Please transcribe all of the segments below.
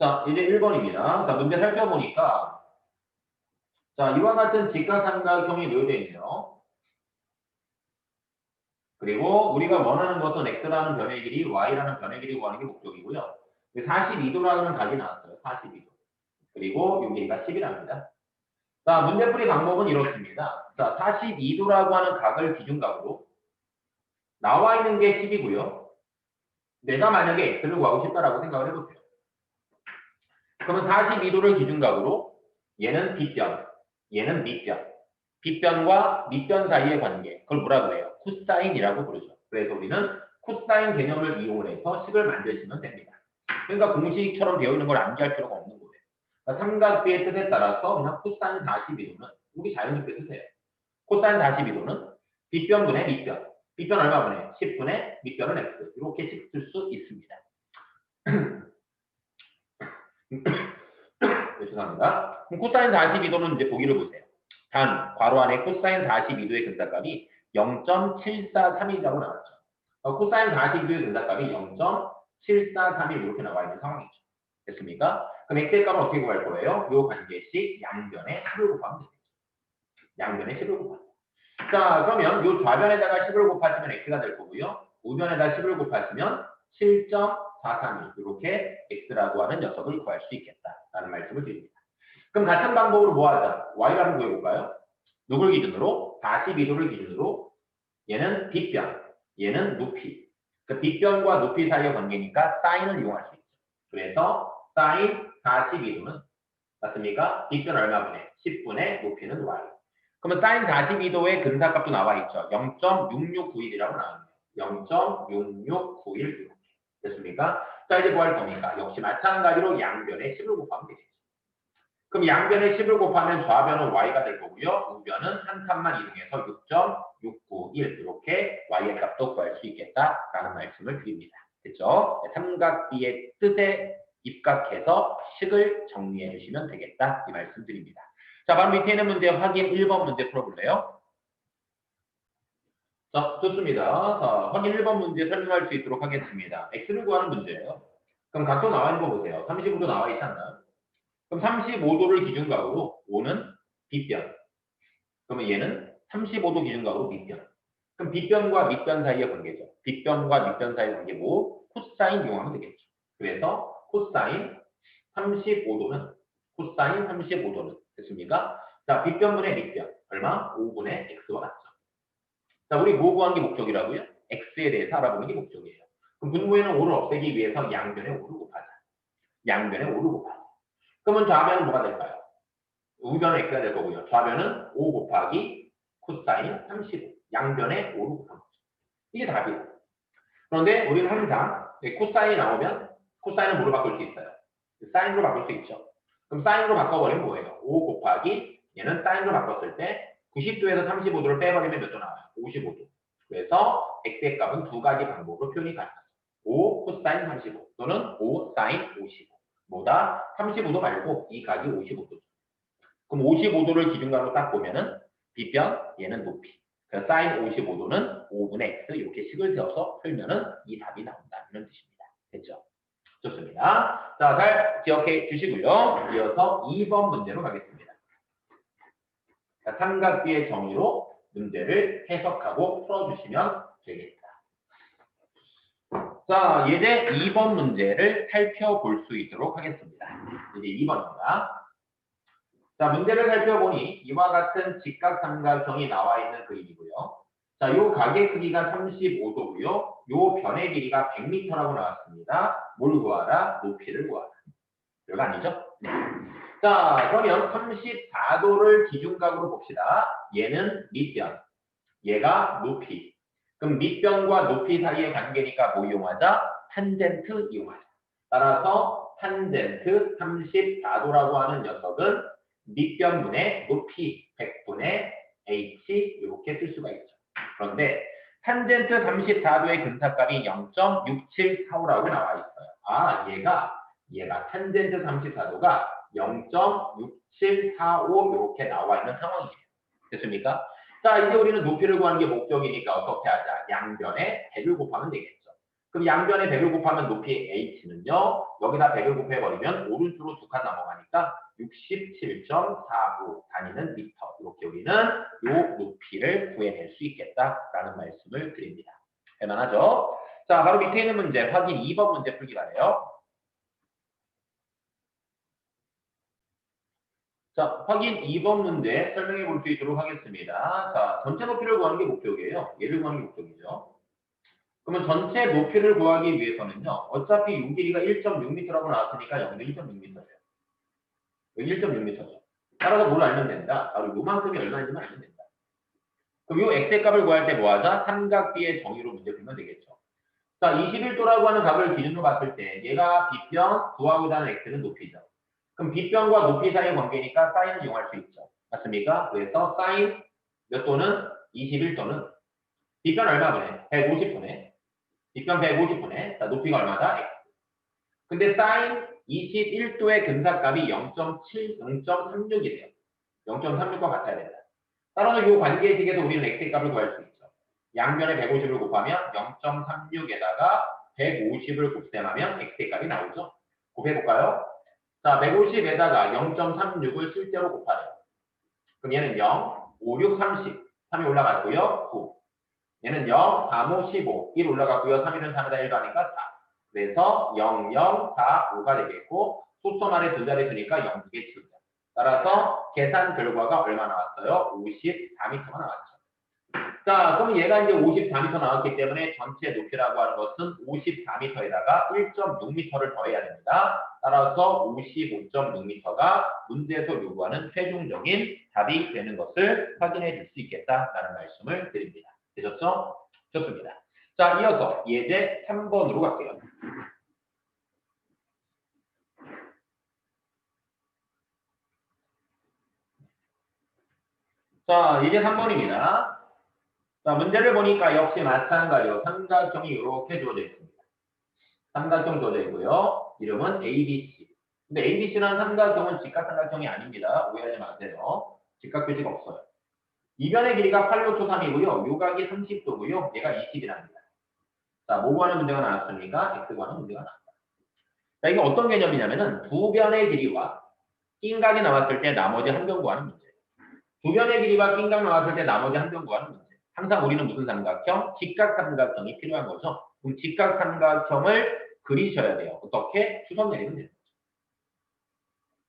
자, 이제 1번입니다. 자, 문제 살펴보니까 자, 이와 같은 직각삼각형이 놓여져 있네요. 그리고 우리가 원하는 것은 x라는 변의 길이, y라는 변의 길이 구하는 게 목적이고요. 42도라는 각이 나왔어요. 42도. 그리고 요 길이가 10이랍니다. 자, 문제풀이 방법은 이렇습니다. 자, 42도라고 하는 각을 기준각으로 나와 있는 게 10이고요. 내가 만약에 x를 구하고 싶다라고 생각을 해보세요. 그러면 42도를 기준각으로 얘는 빗변, 얘는 밑변. 빗변과 밑변 사이의 관계, 그걸 뭐라고 해요? 코사인이라고 부르죠. 그래서 우리는 코사인 개념을 이용해서 식을 만드시면 됩니다. 그러니까 공식처럼 있는 걸 암기할 필요가 없는 거예요. 그러니까 삼각비의 뜻에 따라서 그냥 코사인 42도는 우리 자연스럽게 쓰세요. 코사인 42도는 빗변분의 밑변. 빗변 얼마분의? 10분의 밑변은 x. 이렇게 식쓸수 있습니다. 네, 죄송합니다. 그럼 코사인 42도는 이제 보기를 보세요. 단, 괄호 안에 코사인 42도의 근사값이 0.743이라고 나왔죠. 어, 코사인 42도의 근사값이 0.743이 이렇게 나와 있는 상황이죠. 됐습니까? 그럼 x의 값은 어떻게 구할 거예요? 이 관계식 양변에 10을 곱하면 되겠죠. 양변에 10을 곱하면. 자, 그러면 이 좌변에다가 10을 곱하시면 x가 될 거고요. 우변에다 10을 곱하시면 7.432 이렇게 x라고 하는 녀석을 구할 수 있겠다라는 말씀을 드립니다. 그럼 같은 방법으로 뭐 하자? y라는 구해볼까요? 누굴 기준으로? 42도를 기준으로 얘는 빗변, 얘는 높이. 그 빗변과 높이 사이의 관계니까 사인을 이용할 수 있죠. 그래서 사인 42도는 맞습니까? 빗변 얼마분의? 10분의 높이는 y. 그러면 사인 42도의 근사값도 나와 있죠. 0.6691이라고 나옵니다. 0.6691 이렇게. 됐습니까? 자, 이제 뭐 할 겁니까? 역시 마찬가지로 양변에 10을 곱하면 되겠죠. 그럼 양변에 10을 곱하면 좌변은 y가 될 거고요. 우변은 한 칸만 이동해서 6.691 이렇게 y의 값도 구할 수 있겠다라는 말씀을 드립니다. 됐죠? 네, 삼각비의 뜻에 입각해서 식을 정리해 주시면 되겠다 이 말씀 드립니다. 자, 바로 밑에 있는 문제 확인 1번 문제 풀어볼래요? 자, 좋습니다. 자, 확인 1번 문제 설명할 수 있도록 하겠습니다. x를 구하는 문제예요. 그럼 각도 나와 있는 거 보세요. 35도 나와 있지 않나요? 그럼 35도를 기준각으로 5는 빗변. 그러면 얘는 35도 기준각으로 밑변. 그럼 빗변과 밑변 사이의 관계죠. 빗변과 밑변 사이의 관계 뭐? 코사인 이용하면 되겠죠. 그래서 코사인 35도는 코사인 35도는 됐습니까? 자, 빗변분의 밑변 얼마? 5분의 x와 같죠. 자, 우리 뭐 구한 게 목적이라고요? x에 대해서 알아보는 게 목적이에요. 그럼 분모에는 5를 없애기 위해서 양변에 5를 곱하자. 양변에 5를 곱하자. 그러면 좌변은 뭐가 될까요? 우변은 x가 될 거고요. 좌변은 5 곱하기 코사인 35. 양변에 5를 곱한 거죠. 이게 답이에요. 그런데 우리는 항상 코사인이 나오면 코사인은 뭐로 바꿀 수 있어요? 사인으로 바꿀 수 있죠. 그럼 사인으로 바꿔버리면 뭐예요? 5 곱하기 얘는 사인으로 바꿨을 때 90도에서 35도를 빼버리면 몇 도 나와요? 55도. 그래서 x의 값은 두 가지 방법으로 표현이 가능하죠. 5 코사인 35 또는 5 사인 55. 뭐다? 35도 말고 이 각이 55도죠. 그럼 55도를 기준각으로 딱 보면은 빗변 얘는 높이. 그래서 사인 55도는 5분의 x 이렇게 식을 세워서 풀면은 이 답이 나온다 이런 뜻입니다. 됐죠? 좋습니다. 자, 잘 기억해 주시고요. 이어서 2번 문제로 가겠습니다. 자, 삼각비의 정의로 문제를 해석하고 풀어주시면 되겠다. 자, 이제 2번 문제를 살펴볼 수 있도록 하겠습니다. 이제 2번입니다. 자, 문제를 살펴보니 이와 같은 직각삼각형이 나와 있는 그림이고요. 자, 요 각의 크기가 35도고요. 요 변의 길이가 100m라고 나왔습니다. 뭘 구하라? 높이를 구하라. 별거 아니죠? 네. 자, 그러면 34도를 기준각으로 봅시다. 얘는 밑변, 얘가 높이. 그럼 밑변과 높이 사이의 관계니까 뭐 이용하자? 탄젠트 이용하자. 따라서 탄젠트 34도라고 하는 녀석은 밑변분의 높이 100분의 h 이렇게 쓸 수가 있죠. 그런데 탄젠트 34도의 근사값이 0.6745라고 나와 있어요. 아, 얘가 얘가 탄젠트 34도가 0.6745 이렇게 나와 있는 상황이에요. 됐습니까? 자, 이제 우리는 높이를 구하는 게 목적이니까 어떻게 하자? 양변에 100을 곱하면 되겠죠. 그럼 양변에 100을 곱하면 높이 h는요. 여기다 100을 곱해버리면 오른쪽으로 두 칸 넘어가니까 67.49 다니는 미터. 이렇게 우리는 요 높이를 구해낼 수 있겠다라는 말씀을 드립니다. 할만하죠? 자, 바로 밑에 있는 문제 확인 2번 문제 풀기 바래요. 자, 확인 2번 문제 설명해 볼 수 있도록 하겠습니다. 자, 전체 높이를 구하는 게 목적이에요. 얘를 구하는 게 목적이죠. 그러면 전체 높이를 구하기 위해서는요. 어차피 요 길이가 1.6m라고 나왔으니까 여기도 1.6m예요. 여기 1.6m죠. 따라서 뭘 알면 된다? 바로 요만큼이 얼마인지만 알면 된다. 그럼 요 x의 값을 구할 때 뭐하자? 삼각비의 정의로 문제 풀면 되겠죠. 자, 21도라고 하는 값을 기준으로 봤을 때 얘가 빗변, 구하고 다는 x는 높이죠. 그럼 빗변과 높이 사이의 관계니까 사인을 이용할 수 있죠. 맞습니까? 그래서 사인 몇 도는 21도는 빗변 얼마분에? 150분에. 빗변 150분에. 자, 높이가 얼마다? x. 근데 사인 21도의 근사값이 0.7, 0.36이래요. 0.36과 같아야 된다. 따라서 이 관계식에서 우리는 x의 값을 구할 수 있죠. 양변에 150을 곱하면 0.36에다가 150을 곱셈하면 x의 값이 나오죠. 곱해볼까요? 자, 150에다가 0.36을 실제로 곱하래요. 그럼 얘는 0, 5, 6, 30. 3이 올라갔고요. 9. 얘는 0, 3, 5, 15. 1 올라갔고요. 3일은 3에다 1 가니까 4. 그래서 0, 0, 4, 5가 되겠고 소점 안에 두 자리 쓰니까 0, 2개 치우죠. 따라서 계산 결과가 얼마 나왔어요? 54m가 나왔죠. 자, 그럼 얘가 이제 54m 나왔기 때문에 전체 높이라고 하는 것은 54m에다가 1.6m를 더해야 됩니다. 따라서 55.6m가 문제에서 요구하는 최종적인 답이 되는 것을 확인해 줄 수 있겠다라는 말씀을 드립니다. 되셨죠? 좋습니다. 자, 이어서 예제 3번으로 갈게요. 자, 예제 3번입니다. 자, 문제를 보니까 역시 마찬가지로 삼각형이 이렇게 주어져 있습니다. 삼각형 주어져 있고요. 이름은 ABC. 근데 ABC라는 삼각형은 직각삼각형이 아닙니다. 오해하지 마세요. 직각표시가 없어요. 이변의 길이가 8로 초 3이고요. 요각이 30도고요. 얘가 20이랍니다. 자, 뭐 구하는 문제가 나왔습니까? X 구하는 문제가 나왔다. 자, 이게 어떤 개념이냐면은 두 변의 길이와 낀각이 나왔을 때 나머지 한 변 구하는 문제. 두 변의 길이와 낀각 나왔을 때 나머지 한 변 구하는 문제. 항상 우리는 무슨 삼각형? 직각삼각형이 필요한 거죠. 그럼 직각삼각형을 그리셔야 돼요. 어떻게? 수선 내리면 거죠.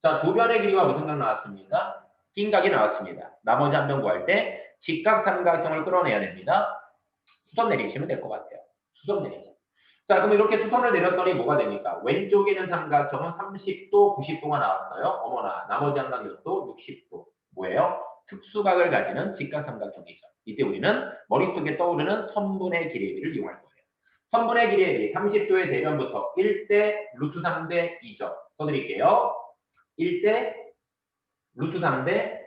자, 두 변의 길이와 무슨 각 나왔습니다? 낀각이 나왔습니다. 나머지 한변 구할 때 직각삼각형을 끌어내야 됩니다. 수선 내리시면 될 것 같아요. 수선 내리죠. 자, 그럼 이렇게 수선을 내렸더니 뭐가 됩니까? 왼쪽에 있는 삼각형은 30도, 90도가 나왔어요. 어머나, 나머지 한 각도 60도. 뭐예요? 특수각을 가지는 직각삼각형이죠. 이때 우리는 머릿속에 떠오르는 선분의 길이를 이용할 거예요. 선분의 길이의 비 30도의 대변부터 1대 루트 3대 2죠. 써드릴게요. 1대 루트 3대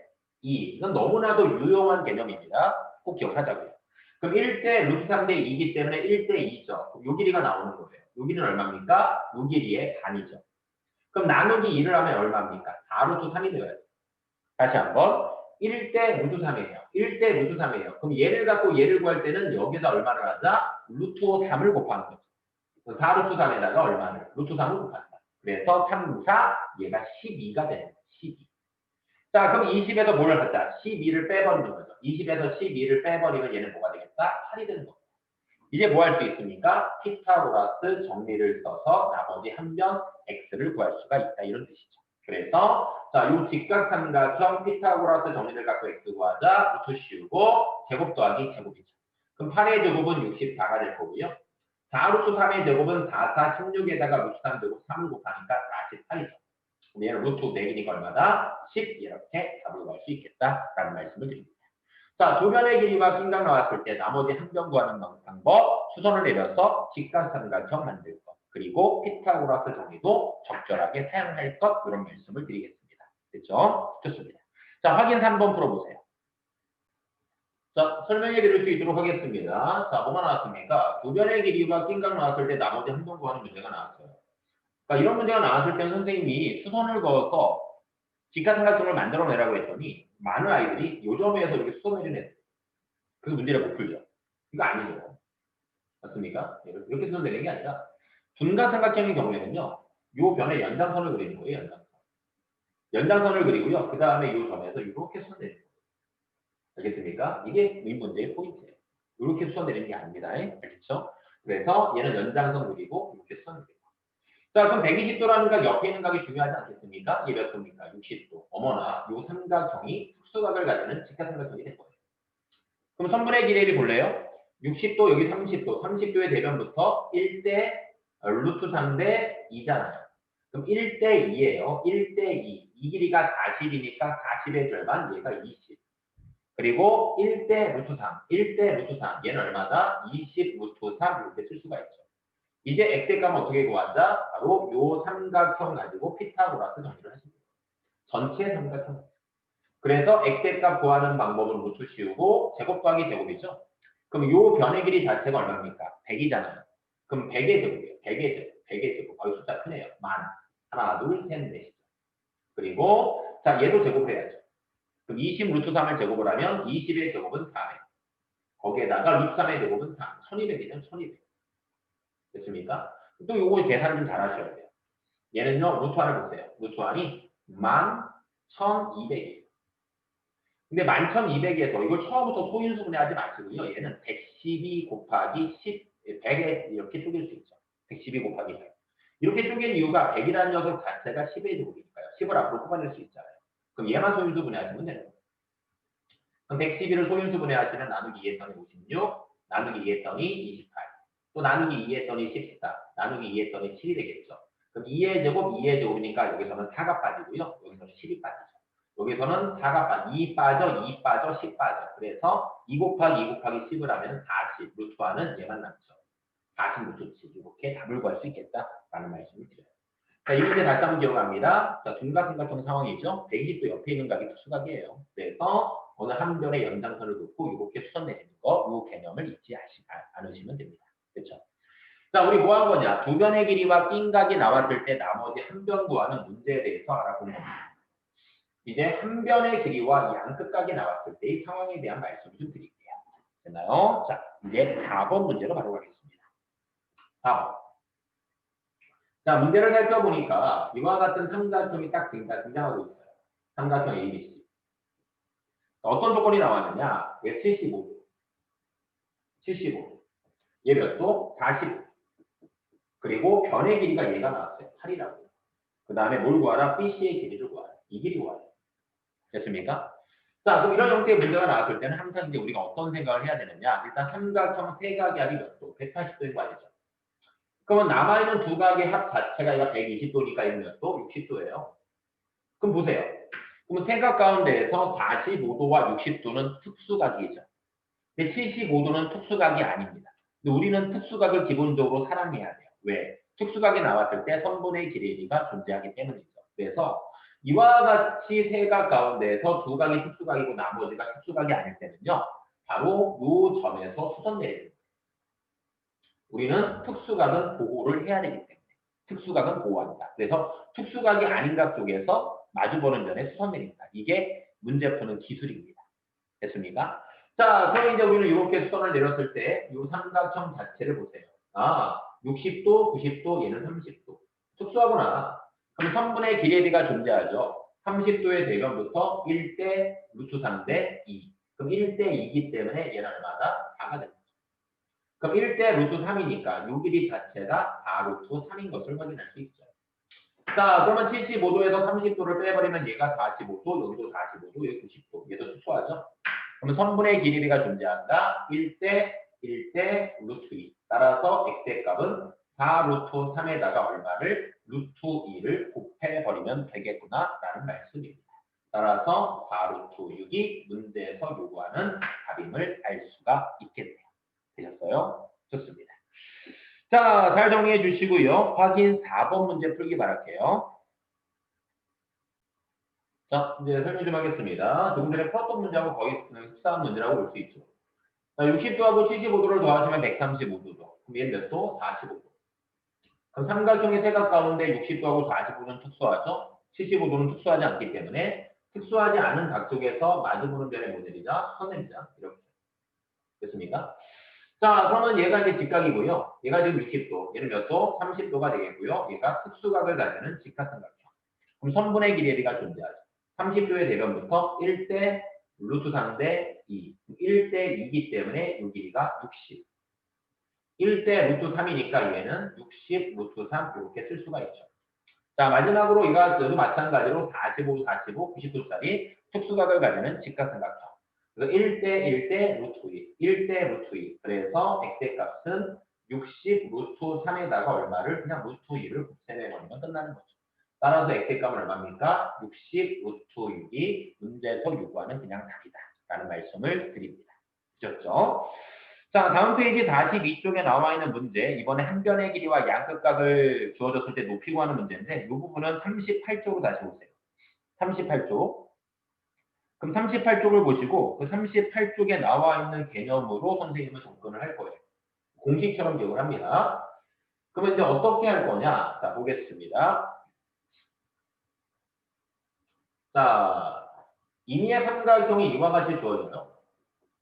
2. 이건 너무나도 유용한 개념입니다. 꼭 기억하자고요. 그럼 1대 루트 3대 2이기 때문에 1대 2죠. 요 길이가 나오는 거예요. 요 길이는 얼마입니까? 요 길이의 반이죠. 그럼 나누기 2를 하면 얼마입니까? 4루트 3이 되어야 돼요. 다시 한번 1대 루트 3이에요. 1대 루트 3이에요. 그럼 얘를 갖고 얘를 구할 때는 여기다 얼마를 하자? 루트 3을 곱하는 거죠. 4 루트 3에다가 얼마를? 루트 3을 곱한다. 그래서 3, 4, 얘가 12가 되는 거예요. 12. 자, 그럼 20에서 뭐를 하자? 12를 빼버리는 거죠. 20에서 12를 빼버리면 얘는 뭐가 되겠다? 8이 되는 겁니다. 이제 뭐 할 수 있습니까? 피타고라스 정리를 써서 나머지 한변 x를 구할 수가 있다. 이런 뜻이죠. 그래서 자, 요 직각삼 각형 피타고라스 정리를 갖고 x 구 하자. 루트 씌우고 제곱 더하기 제곱이죠. 그럼 8의 제곱은 64가 될 거고요. 4 루트 3의 제곱은 4, 4, 16에다가 루트 3 제곱 3을 곱하니까 48이죠. 그럼 얘는 루트 4기니까 얼마다? 10 이렇게 답을 구할 수 있겠다라는 말씀을 드립니다. 자, 두 변의 길이가 킹각 나왔을 때 나머지 한 변 구하는 방법 수선을 내려서 직각삼각형 만들 것 그리고 피타고라스 정리도 적절하게 사용할 것 이런 말씀을 드리겠습니다. 됐죠? 좋습니다. 자, 확인 3번 풀어보세요. 자, 설명해 드릴 수 있도록 하겠습니다. 자, 뭐가 나왔습니까? 두 변의 길이가 낀각 나왔을 때 나머지 한번 구하는 문제가 나왔어요. 그러니까 이런 문제가 나왔을 때 선생님이 수선을 그어서 직각삼각형을 만들어내라고 했더니 많은 아이들이 요점에서 이렇게 수선을 애들. 그래서 문제를 못 풀죠. 이거 아니죠. 맞습니까? 이렇게 이렇게 수선 내리는 게 아니라 둔간 삼각형의 경우에는요. 요 변의 연장선을 그리는 거예요. 연장선. 연장선을 그리고요. 그 다음에 요 점에서 이렇게 수선 내리는 거예요. 알겠습니까? 이게 이 문제의 포인트예요. 이렇게 수선 내리는 게 아닙니다. 알겠죠? 그래서 얘는 연장선 그리고 이렇게 수선 내리고. 자, 그럼 120도라는 각 옆에 있는 각이 중요하지 않겠습니까? 이게 몇 도입니까? 60도. 어머나, 요 삼각형이 특수각을 가지는 직사삼각형이 된 거예요. 그럼 선분의 길이를 볼래요? 60도, 여기 30도. 30도의 대변부터 1대 루트 3대 2잖아요. 그럼 1대 2예요. 1대 2. 이 길이가 40이니까 40의 절반, 얘가 20. 그리고 1대 루트 3. 1대 루트 3. 얘는 얼마다? 20 루트 3 이렇게 쓸 수가 있죠. 이제 엑셀값 어떻게 구하자? 바로 요 삼각형 가지고 피타고라스 정리를 돼요. 전체 삼각형. 그래서 엑셀값 구하는 방법은 루트 씌우고 제곱 더하기 제곱이죠. 그럼 요 변의 길이 자체가 얼마입니까? 100이잖아요. 그럼 100의 제곱이에요. 100의 제곱. 100의 제곱. 거의 숫자 크네요. 만. 하나, 둘, 셋, 넷이죠. 그리고 자 얘도 제곱을 해야죠. 그럼 20 루트 3을 제곱을 하면 20의 제곱은 400. 거기에다가 루트 3의 제곱은 3. 1200이죠. 1200. 됐습니까? 또 요거 계산 좀 잘 하셔야 돼요. 얘는요, 루트 1을 보세요. 루트 1이 11,200이에요. 근데 11,200에서 이걸 처음부터 소인수분해 하지 마시고요. 얘는 112 곱하기 10, 100에 이렇게 쪼갤 수 있죠. 112 곱하기 100. 이렇게 쪼갠 이유가 100이라는 녀석 자체가 10의 제곱이니까요. 10을 앞으로 뽑아낼 수 있잖아요. 그럼 얘만 소인수분해 하시면 되는 거예요. 그럼 112를 소인수분해 하시면 나누기 2 했더니 56, 나누기 2 했더니 28. 또 나누기 2 했더니 14, 나누기 2 했더니 7이 되겠죠. 그럼 2의 제곱, 2의 제곱이니까 여기서는 4가 빠지고요. 여기서는 10이 빠지죠. 여기서는 4가 빠져, 2 빠져, 2 빠져, 10 빠져. 그래서 2 곱하기 2 곱하기 10을 하면 40, 루트와는 얘만 남죠. 40 루트 7. 이렇게 답을 구할 수 있겠다라는 말씀을 드려요. 자, 이 문제 다시 한번 기억합니다. 자, 둔각 같은 상황이죠. 120도 옆에 있는 각이 특수각이에요. 그래서 어느 한 변의 연장선을 놓고 이렇게 수선 내리는 거, 이 개념을 잊지 않으시면 됩니다. 그렇죠? 자, 우리 뭐 한 거냐? 두 변의 길이와 낀 각이 나왔을 때 나머지 한 변 구하는 문제에 대해서 알아본 겁니다. 이제 한 변의 길이와 양끝 각이 나왔을 때의 상황에 대한 말씀을 좀 드릴게요. 됐나요? 자, 이제 4번 문제로 바로 가겠습니다. 4번. 자, 문제를 살펴보니까 이와 같은 삼각형이 딱 등장- 등장하고 있어요. 삼각형 ABC. 어떤 조건이 나왔느냐? 왜 75도. 75도. 얘몇 도? 45. 그리고 변의 길이가 얘가 나왔어요. 8이라고. 그 다음에 뭘 구하라? BC의 길이를 구하라. 이 길이 구하라. 됐습니까? 자, 그럼 이런 형태의 문제가 나왔을 때는 항상 이제 우리가 어떤 생각을 해야 되느냐? 일단 삼각형 세 각이 합이 몇 도? 180도인 거 알죠? 그러면 남아있는 두 각의 합 자체가 얘가 120도니까 얘는 몇 도? 60도예요. 그럼 보세요. 그러면 세각 가운데에서 45도와 60도는 특수각이죠. 근데 75도는 특수각이 아닙니다. 근데 우리는 특수각을 기본적으로 사랑해야 돼요. 왜? 특수각이 나왔을 때 선분의 길이가 존재하기 때문이죠. 그래서 이와 같이 세각 가운데에서 두 각이 특수각이고 나머지가 특수각이 아닐 때는요. 바로 이 점에서 수선 거예요. 우리는 특수각은 보호를 해야 되기 때문에 특수각은 보호한다. 그래서 특수각이 아닌 각 쪽에서 마주보는 면에 수선 내린다. 이게 문제 푸는 기술입니다. 됐습니까? 자, 그럼 이제 우리는 이렇게 수선을 내렸을 때 이 삼각형 자체를 보세요. 아, 60도, 90도, 얘는 30도. 특수하구나. 그럼 선분의 길이비가 존재하죠. 30도의 대변부터 1대 루트 3대 2. 그럼 1대 2이기 때문에 얘는 얼마다? 4가 됩니다. 그럼 1대 루트 3이니까 요 길이 자체가 4 루트 3인 것을 확인할 수 있죠. 자, 그러면 75도에서 30도를 빼버리면 얘가 45도, 여기도 45도, 여기 90도. 얘도 특수하죠? 그러면 선분의 길이비가 존재한다. 1대 1대 루트 2. 따라서 x의 값은 4 루트 3에다가 얼마를 루트 2를 곱해버리면 되겠구나 라는 말씀입니다. 따라서 4 루트 6이 문제에서 요구하는 답임을 알 수가 있겠네요. 되셨어요? 좋습니다. 자, 잘 정리해 주시고요. 확인 4번 문제 풀기 바랄게요. 자, 이제 설명 좀 하겠습니다. 조금 전에 풀었던 문제하고 거의 흡사한 문제라고 볼 수 있죠. 자, 60도하고 75도를 더하시면 135도죠. 그럼 얘는 몇 도? 45도. 그럼 삼각형의 세각 가운데 60도하고 45도는 특수하죠? 75도는 특수하지 않기 때문에 특수하지 않은 각 쪽에서 마주보는 변의 모델이자 선행자 이렇게 됐습니까? 자, 그러면 얘가 이제 직각이고요. 얘가 지금 60도. 얘는 몇 도? 30도가 되겠고요. 얘가 특수각을 가지는 직각삼각형. 그럼 선분의 길이가 존재하죠. 30도의 대변부터 1대 루트 3대 2. 1대 2이기 때문에 이 길이가 60. 1대 루트 3이니까 얘는 60 루트 3 이렇게 쓸 수가 있죠. 자, 마지막으로 이거도 마찬가지로 45, 45, 90도짜리 특수각을 가지는 직각삼각형. 그래서 1대 1대 루트 2, 1대 루트 2. 그래서 x의 값은 60 루트 3에다가 얼마를 그냥 루트 2를 곱셈해 버리면 끝나는 거죠. 따라서 x의 값은 얼마입니까? 60 루트 6이 문제에서 요구하는 그냥 답이다. 라는 말씀을 드립니다. 그렇죠? 자, 다음 페이지 42쪽에 나와 있는 문제. 이번에 한 변의 길이와 양끝각을 주어졌을 때 높이 구하는 문제인데 이 부분은 38쪽으로 다시 오세요. 38쪽. 그럼 38쪽을 보시고 그 38쪽에 나와 있는 개념으로 선생님은 접근을 할 거예요. 공식처럼 기억을 합니다. 그러면 이제 어떻게 할 거냐? 자, 보겠습니다. 자, 인의 삼각형이 이와 같이 주어져요.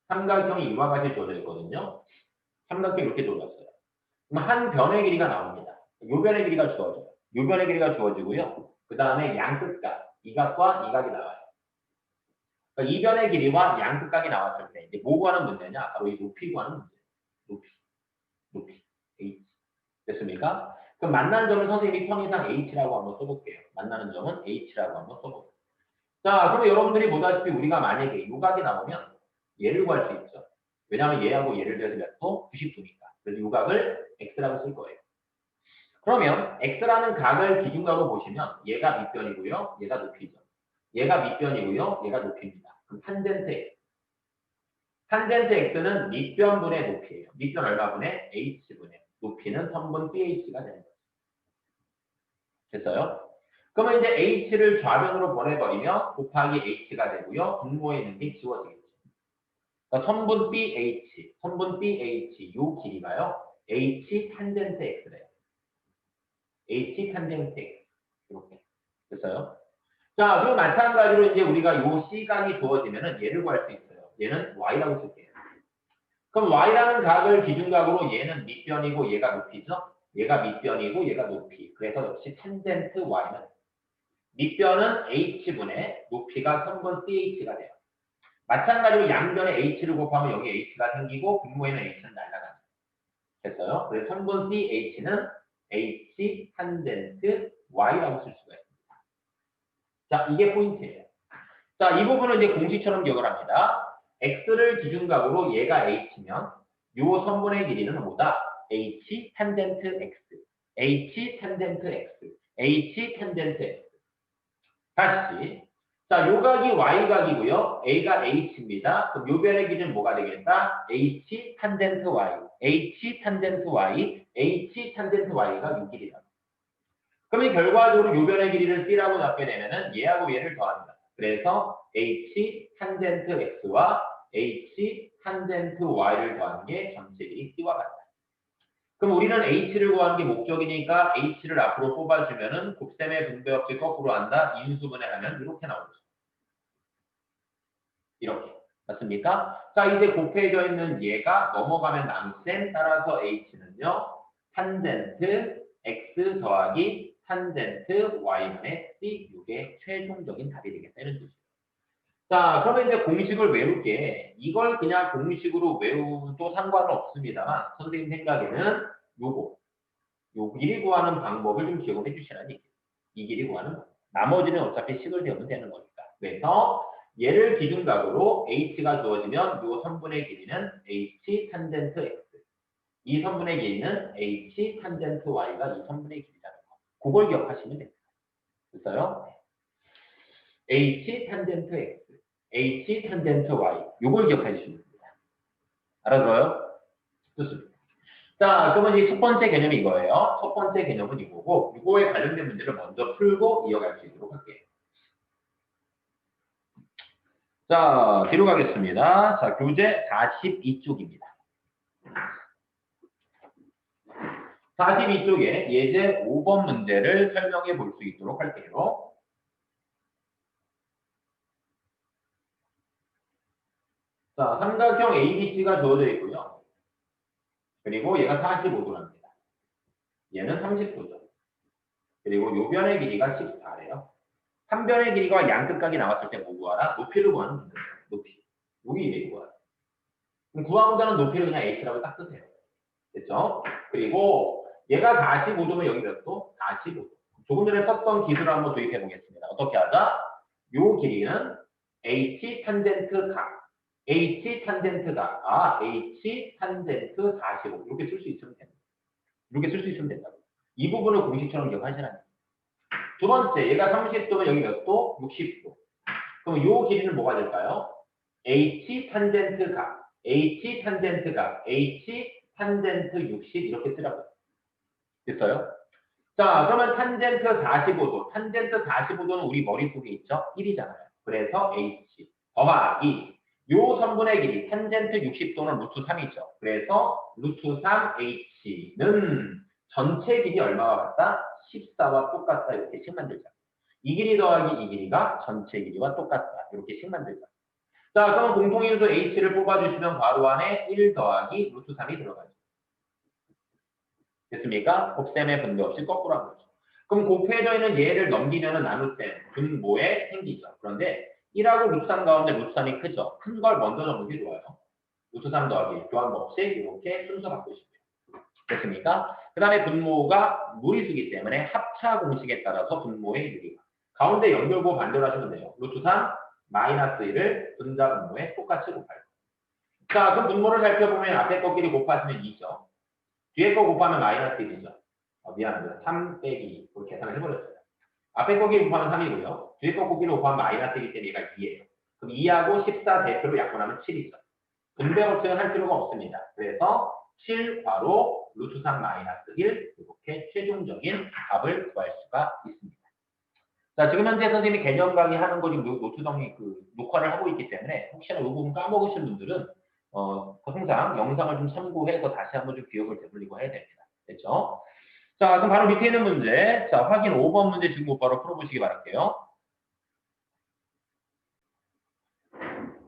삼각형이 이와 같이 주어져 있거든요. 삼각형이 이렇게 주어졌어요. 그럼 한 변의 길이가 나옵니다. 요 변의 길이가 주어져요. 요 변의 길이가 주어지고요. 그 다음에 양끝각, 이 각과 이 각이 나와요. 그러니까 이 변의 길이와 양끝각이 나왔을 때 이제 뭐 구하는 문제냐? 바로 이 높이 구하는 문제. 높이, 높이, h. 됐습니까? 그럼 만나는 점을 선생님이 편의상 h라고 한번 써볼게요. 만나는 점은 h라고 한번 써볼게요. 자, 그럼 여러분들이 보다시피 우리가 만약에 요각이 나오면 얘를 구할 수 있죠. 왜냐하면 얘하고 얘를 대해서 몇 도? 90도니까. 그래서 요각을 x라고 쓸 거예요. 그러면 x라는 각을 기준각으로 보시면 얘가 밑변이고요. 얘가 높이죠. 얘가 밑변이고요. 얘가 높이입니다. 그럼 탄젠트 x. 탄젠트 x는 밑변분의 높이예요. 밑변 얼마분의 h분의 높이는 선분 bh가 되는 거죠. 됐어요? 그러면 이제 h를 좌변으로 보내버리면 곱하기 h가 되고요. 분모에 있는 게 지워지겠죠. 그러니까 선분 BH, 선분 BH 요 길이가요. H 탄젠트 X래요. H 탄젠트 X 이렇게 됐어요. 자, 그럼 마찬가지로 이제 우리가 요 C각이 주어지면은 얘를 구할 수 있어요. 얘는 Y라고 쓸게요. 그럼 Y라는 각을 기준각으로 얘는 밑변이고 얘가 높이죠. 얘가 밑변이고 얘가 높이. 그래서 역시 탄젠트 Y는 밑변은 H분의 높이가 선분 CH가 돼요. 마찬가지로 양변에 h를 곱하면 여기 h가 생기고 분모에는 h는 날라가요. 됐어요? 그래서 선분 ch는 h 탄젠트 y라고 쓸 수가 있습니다. 자, 이게 포인트예요. 자, 이 부분은 이제 공식처럼 기억을 합니다. x를 기준각으로 얘가 h면 요 선분의 길이는 뭐다? h 탄젠트 x, h 탄젠트 x, h 탄젠트 x. 다시 자, 요 각이 y각이고요. a가 h입니다. 그럼 요 변의 기준 뭐가 되겠다? h 탄젠트 y, h 탄젠트 y, h 탄젠트 y가 요 길이다. 그러면 결과적으로 요 변의 길이를 c라고 잡게 되면은 얘하고 얘를 더한다. 그래서 h 탄젠트 x와 h 탄젠트 y를 더하는 게 전체 길이 c와 같다. 그럼 우리는 h를 구하는 게 목적이니까 h를 앞으로 뽑아주면은 곱셈의 분배 없이 거꾸로 한다. 인수분해 하면 이렇게 나오죠. 이렇게. 맞습니까? 자, 이제 곱해져 있는 얘가 넘어가면 남셈 따라서 h는요. 탄젠트 x 더하기 탄젠트 y분의 c 이게 최종적인 답이 되겠다는 뜻이에요. 자, 그러면 이제 공식을 외울 게 이걸 그냥 공식으로 외우도 상관은 없습니다만 선생님 생각에는 요거 요 길이 구하는 방법을 좀 기억을 해주시라는 얘기예요. 이 길이 구하는 거. 나머지는 어차피 식을 배우면 되는 거니까. 그래서 얘를 기준각으로 h가 주어지면 이 선분의 길이는 h 탄젠트 x. 이 선분의 길이는 h 탄젠트 y가 이 선분의 거. 그걸 기억하시면 됩니다. 됐어요? h 탄젠트 x, h 탄젠트 y. 이걸 기억해 주시면 됩니다. 알아들어요? 좋습니다. 자, 그러면 이첫 번째 개념이 이거예요. 첫 번째 개념은 이거고, 이거에 관련된 문제를 먼저 풀고 이어갈 수 있도록 할게요. 자, 뒤로 가겠습니다. 자, 교재 42쪽입니다. 42쪽에 예제 5번 문제를 설명해 볼 수 있도록 할게요. 자, 삼각형 ABC가 주어져 있고요. 그리고 얘가 45도랍니다. 얘는 30도죠. 그리고 요 변의 길이가 14래요. 한 변의 길이가 양끝각이 나왔을 때 뭐 구하라? 높이를 구하는 문제예요. 높이. 여기 이래 구하라. 그럼 구하고자는 높이를 그냥 h라고 딱 쓰세요. 됐죠? 그리고 얘가 45도면 여기 몇 도? 45도. 조금 전에 썼던 기술을 한번 도입해 보겠습니다. 어떻게 하자? 요 길이는 h 탄젠트 각. h 탄젠트 각. 아, h 탄젠트 45. 이렇게 쓸 수 있으면 됩니다. 이렇게 쓸 수 있으면 된다고. 이 부분을 공식처럼 기억하시라는. 두 번째, 얘가 30도면 여기 몇 도? 60도. 그럼 요 길이는 뭐가 될까요? h 탄젠트 각. h 탄젠트 각. h 탄젠트 60 이렇게 쓰라고요. 됐어요? 자, 그러면 탄젠트 45도. 탄젠트 45도는 우리 머릿속에 있죠? 1이잖아요. 그래서 h 더하기 요 선분의 길이 탄젠트 60도는 루트 3이죠. 그래서 루트 3h는 전체 길이 얼마와 같다? 14와 똑같다. 이렇게 식 만들자. 이 길이 더하기 이 길이가 전체 길이와 똑같다. 이렇게 식 만들자. 자, 그럼 공통인수 h를 뽑아주시면 괄호 안에 1 더하기 루트 3이 들어가죠. 됐습니까? 곱셈의 분배 없이 거꾸로 한 거죠. 그럼 곱해져 있는 얘를 넘기면 나눗셈, 분모에 생기죠. 그런데 1하고 루트 3 가운데 루트 3이 크죠. 큰 걸 먼저 적는 게 좋아요. 루트 3 더하기 교환 없이 이렇게 순서 바꾸시면 됐습니까? 그 다음에 분모가 무리수기 때문에 합차 공식에 따라서 분모의 유리가 가운데 연결고 반대로 하시면 돼요. 루트 3 마이너스 1을 분자 분모에 똑같이 곱할 거예요. 자, 그럼 분모를 살펴보면 앞에 거끼리 곱하시면 2죠. 뒤에 거 곱하면 마이너스 1이죠. 어, 미안합니다. 3 빼기 2로 계산을 해버렸어요. 앞에 거끼리 곱하면 3이고요. 뒤에 거 곱기로 곱하면 마이너스 1이기 때문에 얘가 2예요. 그럼 2하고 14 대표로 약분하면 7이죠. 분배 법칙은 할 필요가 없습니다. 그래서 7 바로 루트 3 마이너스 1 이렇게 최종적인 답을 구할 수가 있습니다. 자, 지금 현재 선생님이 개념 강의하는 거 지금 노트 정리 그 녹화를 하고 있기 때문에 혹시나 이 부분 까먹으신 분들은 어, 항상 영상을 좀 참고해서 다시 한번 좀 기억을 되돌리고 해야 됩니다. 됐죠? 자, 그럼 바로 밑에 있는 문제. 자, 확인 5번 문제 지금 바로 풀어보시기 바랄게요.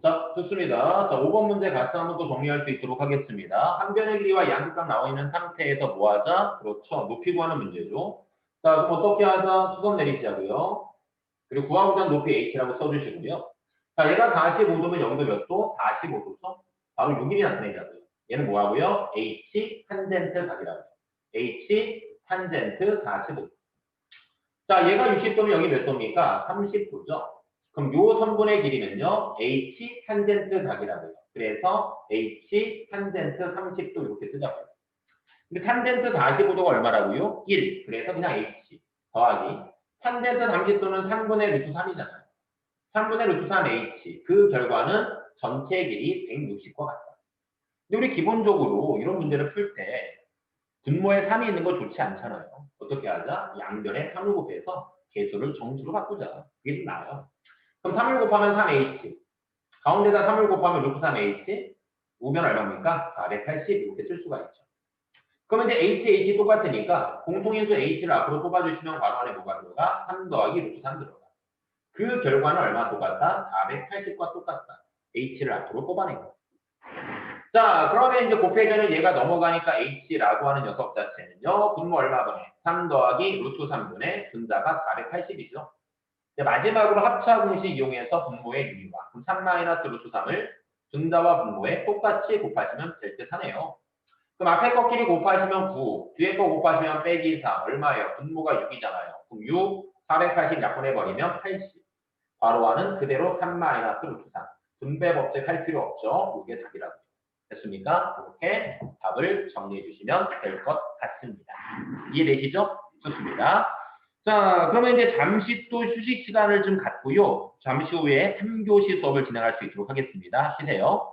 자, 좋습니다. 자, 5번 문제 같이 한번 또 정리할 수 있도록 하겠습니다. 한 변의 길이와 양극각 나와 있는 상태에서 뭐 하자? 그렇죠. 높이 구하는 문제죠. 자, 그럼 어떻게 하자? 수선 내리시자고요. 그리고 구하고자 높이 h라고 써주시고요. 자, 얘가 45도면 여기도 몇 도? 45도죠. 바로 6일이 나타내자고요. 얘는 뭐하고요? h 탄젠트 각이라고. h 탄젠트 45도. 자, 얘가 60도면 여기 몇 도입니까? 30도죠. 그럼 요 선분의 길이는요, h 탄젠트 각이라고요. 그래서 h 탄젠트 30도 이렇게 쓰자고요. 근데 탄젠트 45도가 얼마라고요? 1. 그래서 그냥 h 더하기 탄젠트 30도는 3분의 루트 3이잖아요. 3분의 루트 3 h. 그 결과는 전체 길이 160과 같다. 근데 우리 기본적으로 이런 문제를 풀 때 분모에 3이 있는 거 좋지 않잖아요. 어떻게 하자? 양변에 3을 곱해서 개수를 정수로 바꾸자. 그게 좀 나아요. 그럼 3을 곱하면 3h. 가운데다 3을 곱하면 루트 3h. 우변 얼마입니까? 480 이렇게 쓸 수가 있죠. 그러면 이제 h, h 똑같으니까 공통인수 h를 앞으로 뽑아주시면 괄호 안에 뭐가 들어가? 3 더하기 루트 3 들어가. 그 결과는 얼마 똑같다? 480과 똑같다. H를 앞으로 뽑아낸 거. 자, 그러면 이제 곱해전은 얘가 넘어가니까 h라고 하는 녀석 자체는요. 분모 얼마분의 3 더하기 루트 3분의 분자가 480이죠. 마지막으로 합차 공식 이용해서 분모의 유리와 그럼 3 마이너스 루트 3을 분자와 분모에 똑같이 곱하시면 될 듯 하네요. 그럼 앞에 거끼리 곱하시면 9, 뒤에 거 곱하시면 빼기 4 얼마예요? 분모가 6이잖아요. 그럼 6, 480 약분해버리면 80. 바로와는 그대로 3 마이너스 루트 3. 분배 법칙 할 필요 없죠. 이게 답이라고. 됐습니까? 이렇게 답을 정리해 주시면 될 것 같습니다. 이해되시죠? 좋습니다. 자, 그러면 이제 잠시 또 휴식 시간을 좀 갖고요. 잠시 후에 3교시 수업을 진행할 수 있도록 하겠습니다. 쉬세요.